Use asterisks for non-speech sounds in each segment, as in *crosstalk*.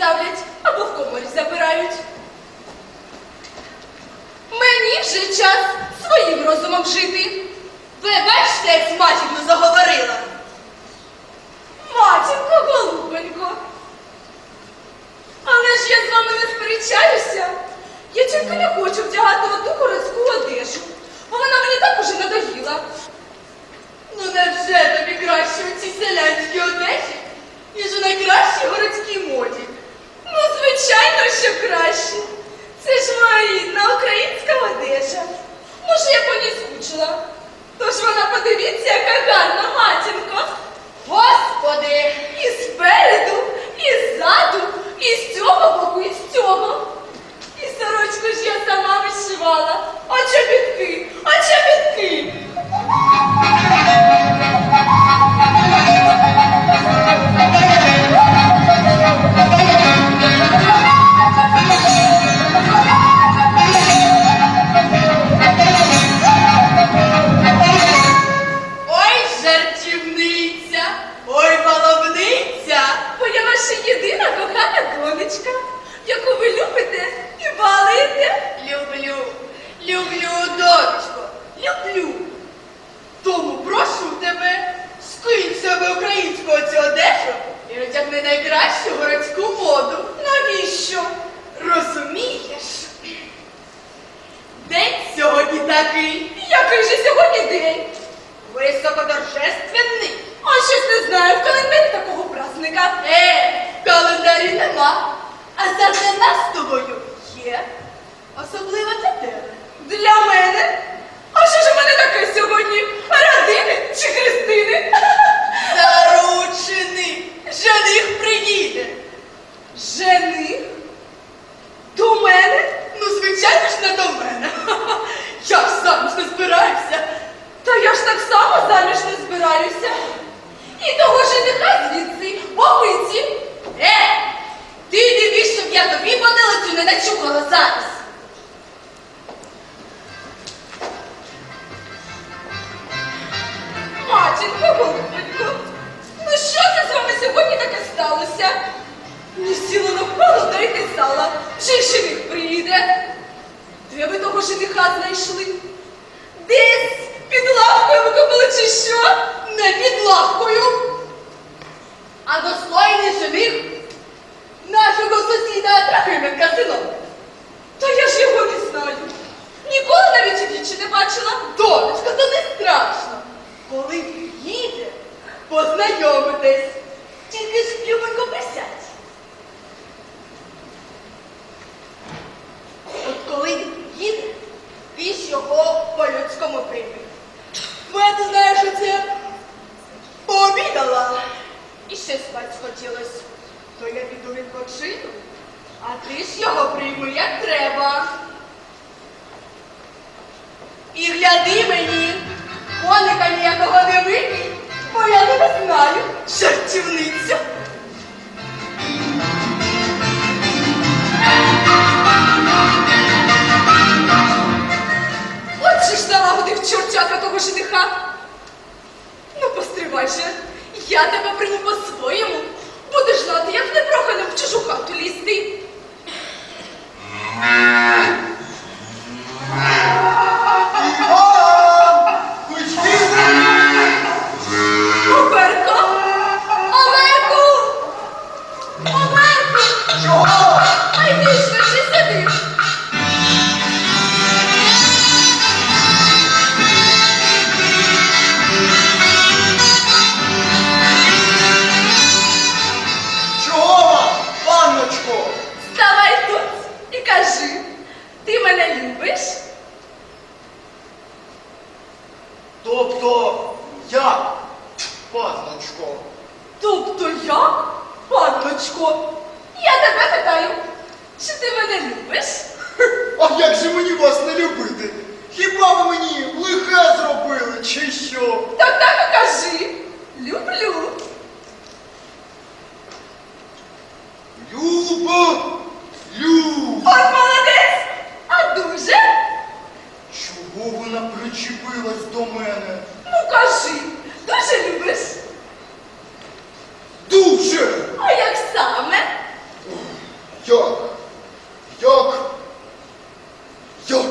ставлять або в коморі забирають. Мені вже час своїм розумом жити. Ви як матір'ю заговорила? Матінко, голубенько. Але ж я з вами не сперечаюся. Я тільки не хочу вдягати оту городську одежу, бо вона мені так уже надоїла. Ну невже тобі краще у цій селянській одежі, ніж у найкращій городській моді? Ну, звичайно, що краще. Це ж моя українська одежа. Може, я по ній скучила. Тож вона подивіться, яка гарна матінко. Господи! І спереду, і ззаду, і з цього боку, і з цього. І сорочку ж я сама вишивала. Нема. А зате нас з тобою є. Особливо для тебе. Для мене? А що ж у мене таке сьогодні? Родини чи Христини? *laughs* Заручений. Жених приїде. Жених? До мене? Ну, звичайно ж, не до мене. *laughs* Я ж заміж не збираюся. Та я ж так само заміж не збираюся. І того жениха звідси, попиці. Е, ти дивись, щоб я тобі потилицю не начухала зараз. Матінко, голубенько, ну що це з вами сьогодні таке сталося? Не сіло на впало, та й не стала. Вже й жених приїде. Де ви того жениха знайшли? Десь я тебе прийму по-своєму. панночко. Тобто я, панночко, я тебе питаю, чи ти мене любиш? А як же мені вас не любити? Хіба ви мені лихе зробили, чи що? Так так і кажи. Люблю. Люба, люб. От молодець, а дуже? Чого вона причепилась до мене? Ну кажи, дуже любиш. Дуже! А як саме? Як? Як? Як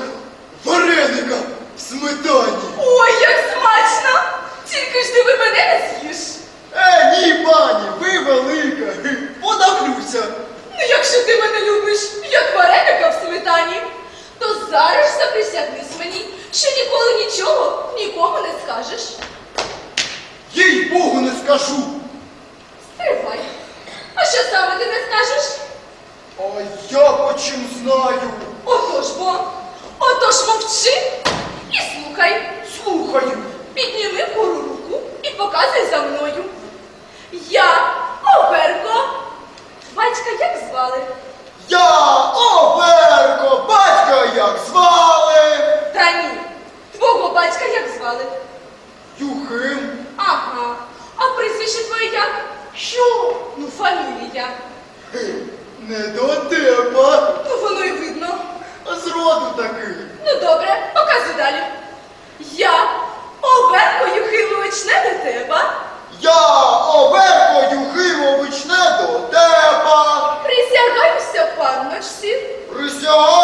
вареника в сметані. Ой, як смачно! Тільки ж ти ви мене не з'їш. Е, ні, пані, ви велика. *laughs* Подавлюся. Ну якщо ти мене любиш, як вареника в сметані, то зараз ж your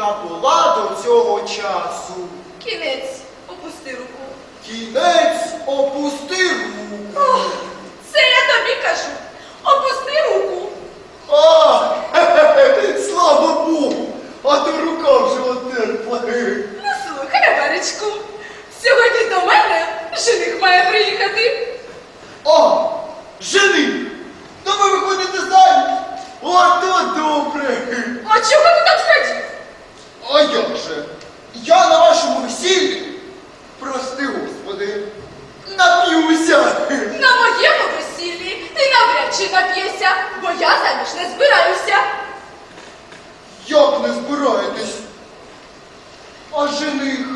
вона була до цього часу. Кінець опусти руку. Кінець опусти руку. Ох, Це я тобі кажу. а жених.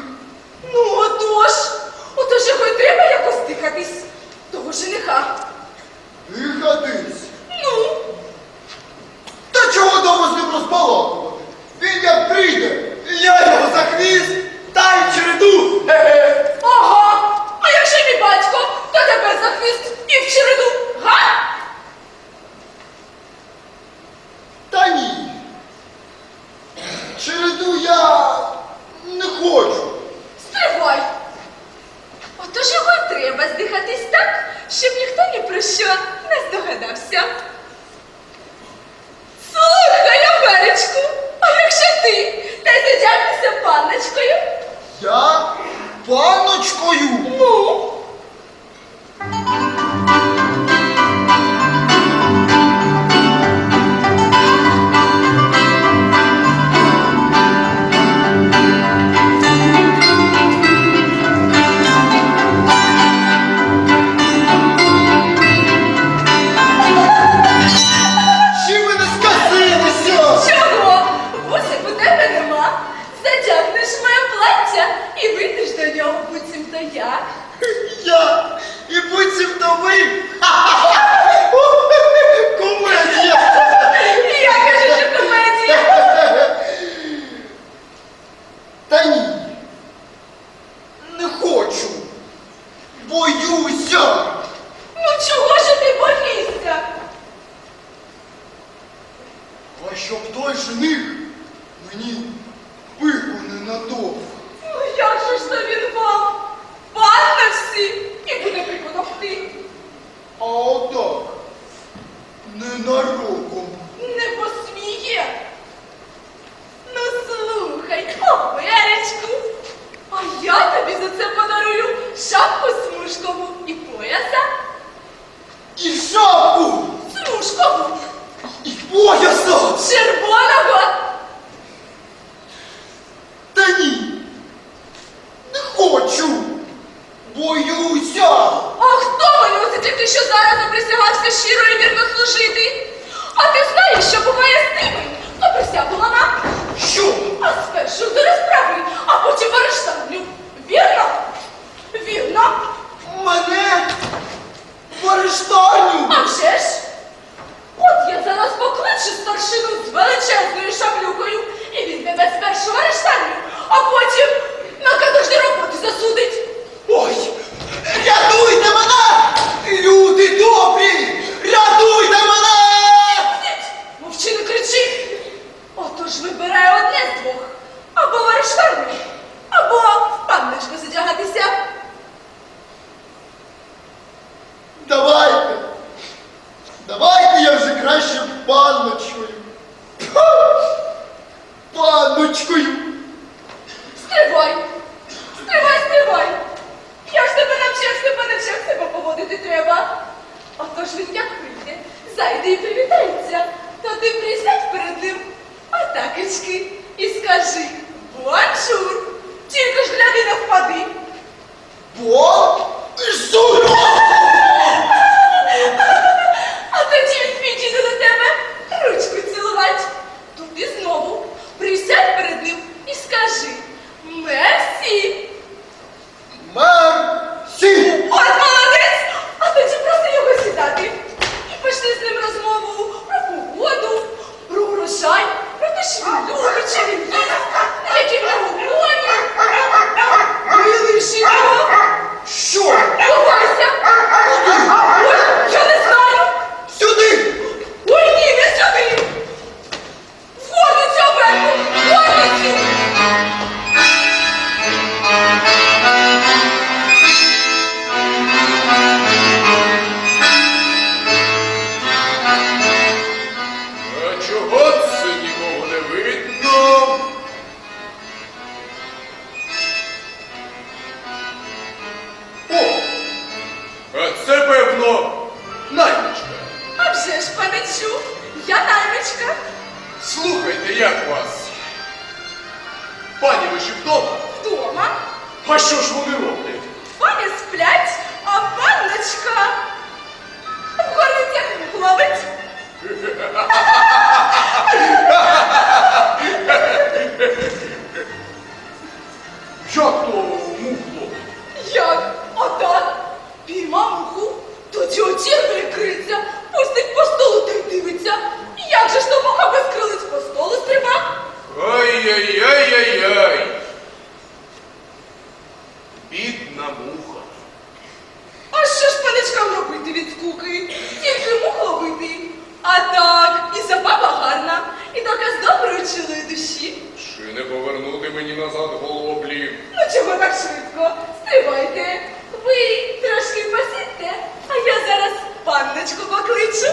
спочилої душі. Чи не повернути мені назад голоблі. Ну чого так швидко? Стривайте. Ви трошки посидьте, а я зараз панночку покличу.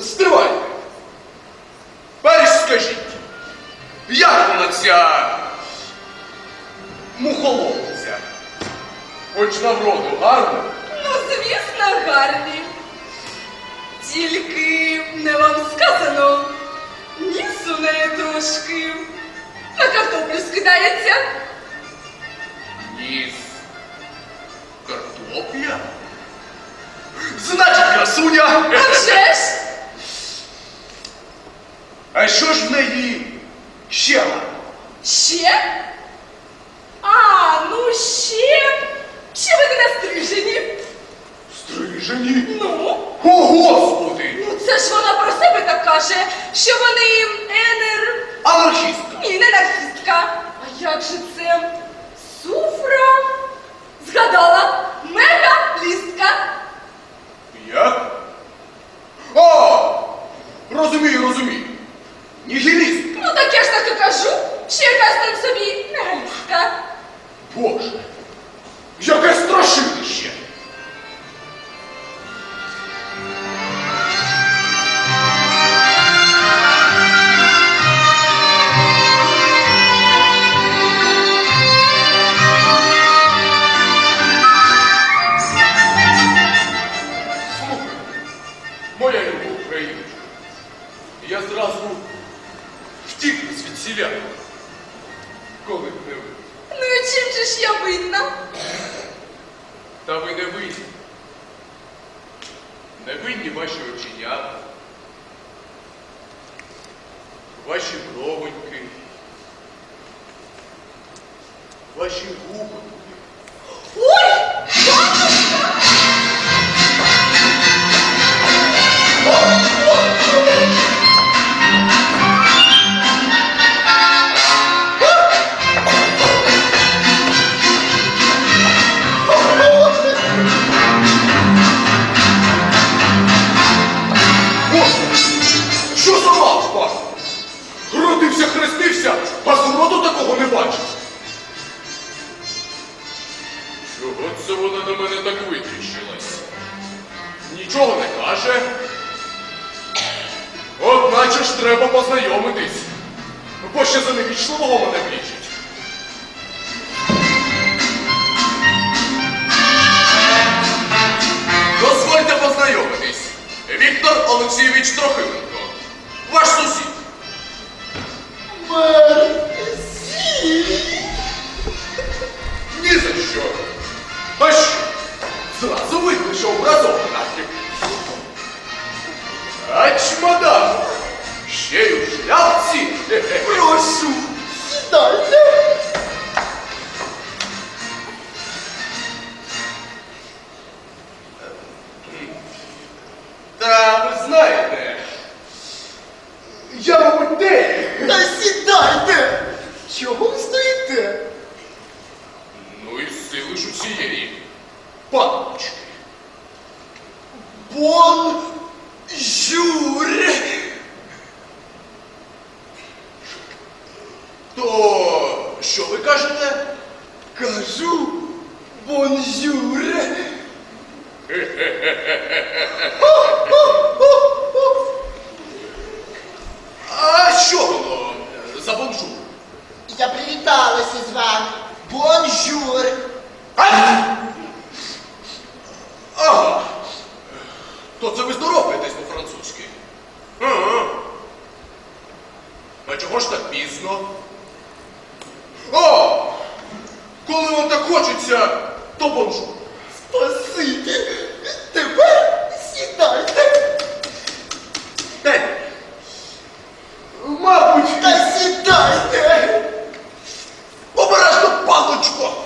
Стривайте. Перш скажіть, як вона ця мухоловця? Хоч на вроду гарно? Ну, звісно, гарні. Тільки не вам сказано. сунеє трошки. На картоплю скидається. Ніс. Картопля? Значить, красуня. А вже ж? А що ж в неї ще? Ще? А, ну ще звідсіля, коли б не ви. Ну і чим же ж я винна? Та ви не винні. Не винні ваші оченята, ваші бровоньки, ваші губоньки. Ой! Нічого не каже. Одначе ж треба познайомитись, бо ще за невічливого мене влічить. Дозвольте познайомитись. Віктор Олексійович Трохименко. Ваш сусід. Ні за що. А що? Зразу видно, що образований. А чмодан. Ще й у шляпці. Прошу, сідайте. Та ви знаєте. Я мабуть де? Та сідайте. Чого ви стоїте? Ну і сили ж усієї. Панночки. Бон жур. То що ви кажете? Кажу бонжур. А що воно за бонжур? Я привіталася з вами. Бонжур. Ага. То це ви здороваєтесь чого ж так пізно? О! Коли вам так хочеться, то бонжур. Спасибі. Тепер сідайте. Е, Мабуть, Та сідайте. обережно палочко,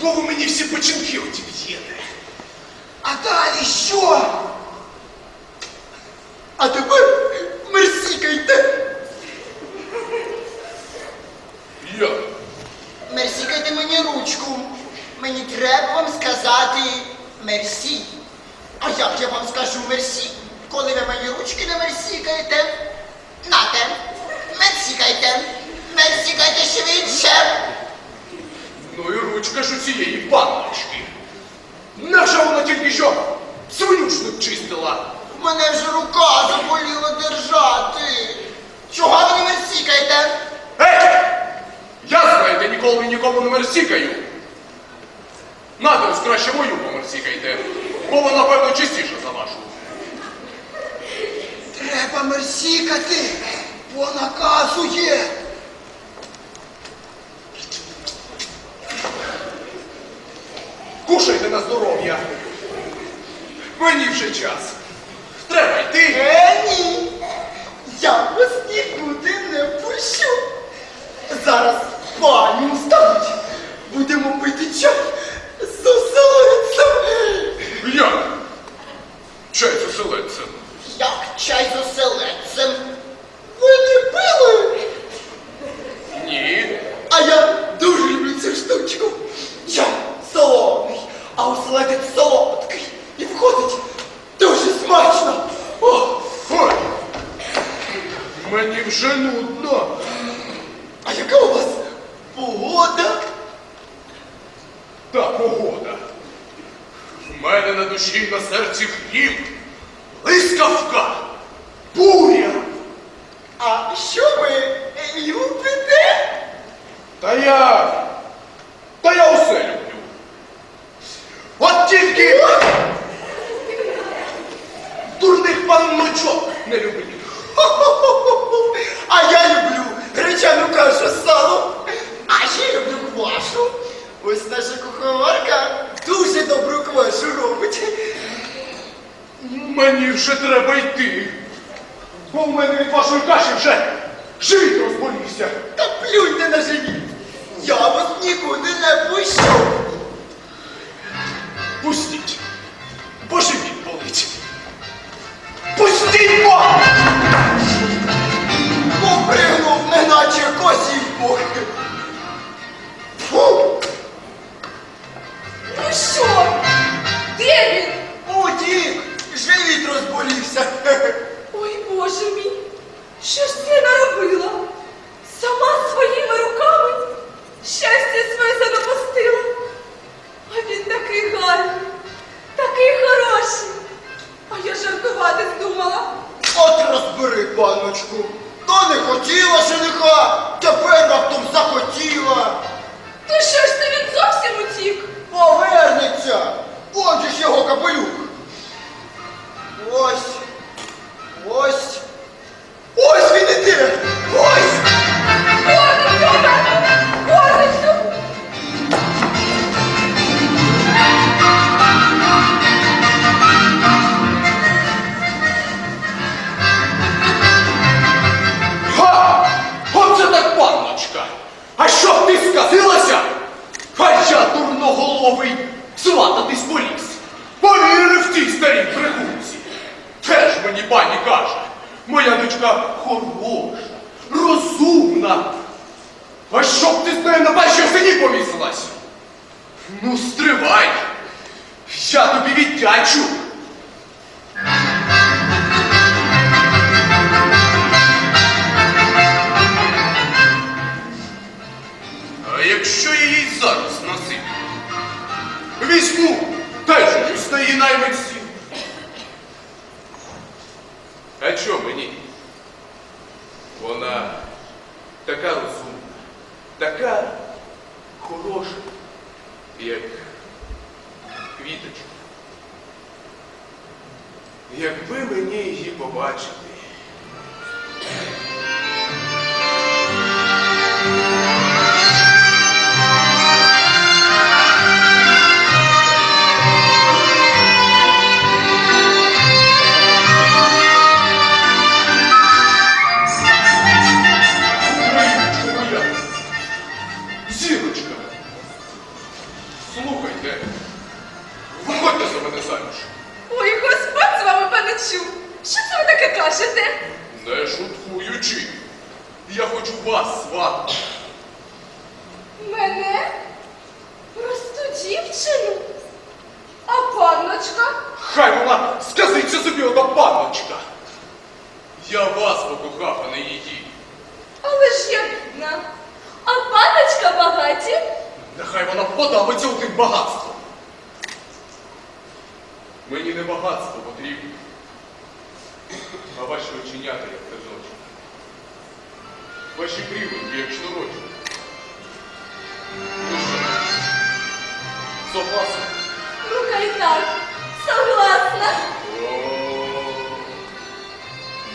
бо ви мені всі печінки одіб'єте. А далі що? А тепер мерсікайте. Я. Мерсікайте мені ручку. Мені треба вам сказати мерсі. А як я вам скажу мерсі, коли ви мені ручки не мерсікаєте? Нате, мерсікайте, мерсікайте швидше. Ну і ручка ж у цієї панночки. Невже вона тільки що свинюшник чистила? В мене вже рука заболіла держати. Чого ви не мерсікаєте? Ей! Я, знаєте, ніколи нікому не мерсікаю. Нате ось краще мою померсікайте, бо вона, певно, чистіша за вашу. Треба мерсікати, бо наказу є. Кушайте на здоров'я. Мені вже час. Треба йти. Е, ні. Я вас нікуди не пущу. Зараз пані встануть. Будемо пити чай. Як? Чай з оселедцем. Як чай з оселедцем? Ви не пили? Ні. А я дуже люблю цю штучку. Чай солоний, а оселедець солодкий. І входить дуже смачно. О, Ой. Мені вже нудно. а яка у вас погода? Мене на душі на серці грім, блискавка, буря. А що ви любите? Та я. Та я усе люблю. От тільки. Дурних панночок не люблю. Хо-хо-хо-хо. *laughs* А я люблю гречану кашу з салом. А ще люблю квашу. Ось наша куховарка дуже добру квашу робить. Мені вже треба йти. Бо в мене від вашої каші вже живіт розболівся. Та плюньте на живіт. Я вас нікуди не пущу. Пустіть. Чо мені? Вона така розумна, така хороша, як квіточка. Якби мені її побачити. Просту? А панночка? Хай вона сказиться собі ота панночка. Я вас покохав, а не її. Але ж я бідна. А панночка багаті? Нехай вона подавиться у тим багатством. Мені не багатство потрібно, а ваші оченята, як тезочі. Ваші брівоньки, як шнурочки. Ну согласен? Ну, так. Согласна. О,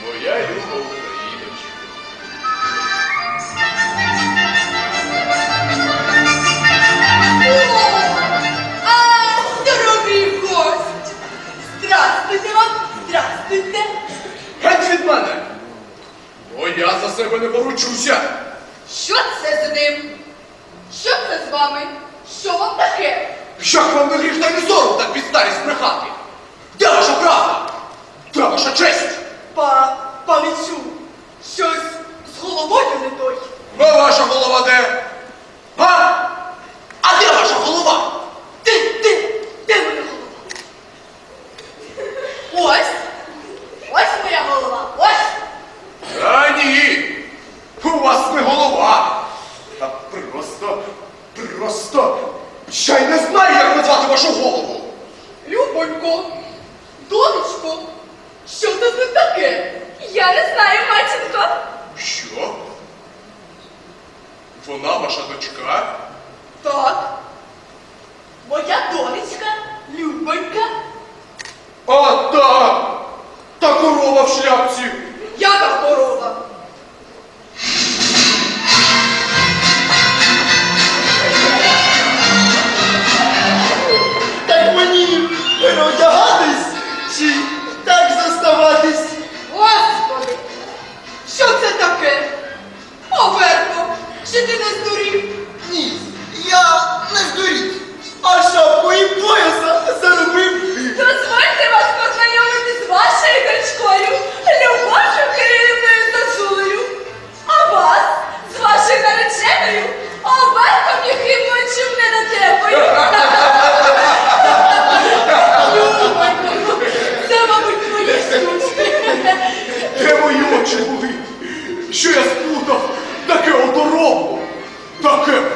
моя люба Україночка. А, дорогий гость! Здрастуйте вам, здрастуйте! Геть від мене! Бо я за себе не поручуся. Що це з ним? Що це з вами? Що вам таке? Як вам не гріх та не сором так під старість брехати? Де ваша правда? Де ваша честь? Па, палицю, щось з головою не той. А ваша голова де? А? А де ваша голова? Де, де, де моя голова? Ось, ось моя голова, ось. А ні! У вас не голова! А просто, просто. Я й не знаю, як назвати вашу голову! Любонько, донечко, що це за таке? Я не знаю, матінко. Що? Вона ваша дочка? Так. Моя донечка, Любонька.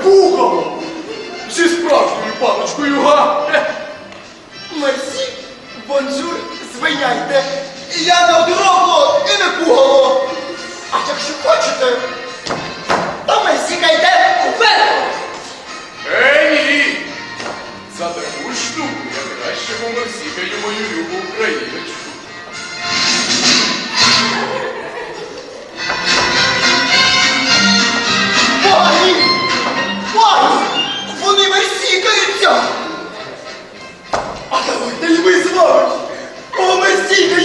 Пугало! Зі справжньою паночкою га? Мерсі, бонжур, звиняйте. Я не одиноко і не пугало. А якщо хочете, то мерсікайте уверх. Е, ні! За таку штуку я краще померсікаю мою любу україночку. плач, бо ми стільки.